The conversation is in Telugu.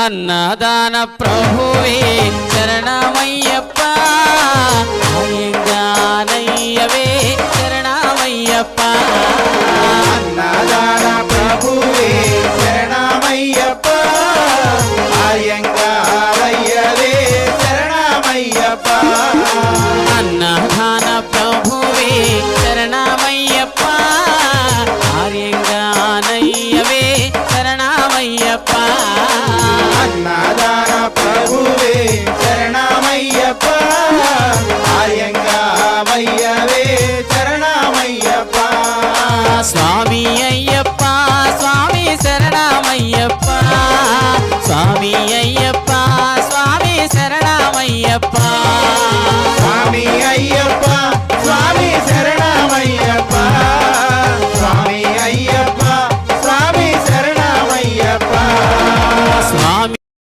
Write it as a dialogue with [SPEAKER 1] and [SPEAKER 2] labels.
[SPEAKER 1] అన్నదాన ప్రభువే శరణమయ్యప్ప అయ్యంగానయ్యవే శరణమయ్యప్ప.
[SPEAKER 2] అన్నదాన ప్రభువే శరణమయ్యప్ప ఆయంగారయ్యవే శరణమయ్యప్ప.
[SPEAKER 1] అన్నదాన ஐயப்பா.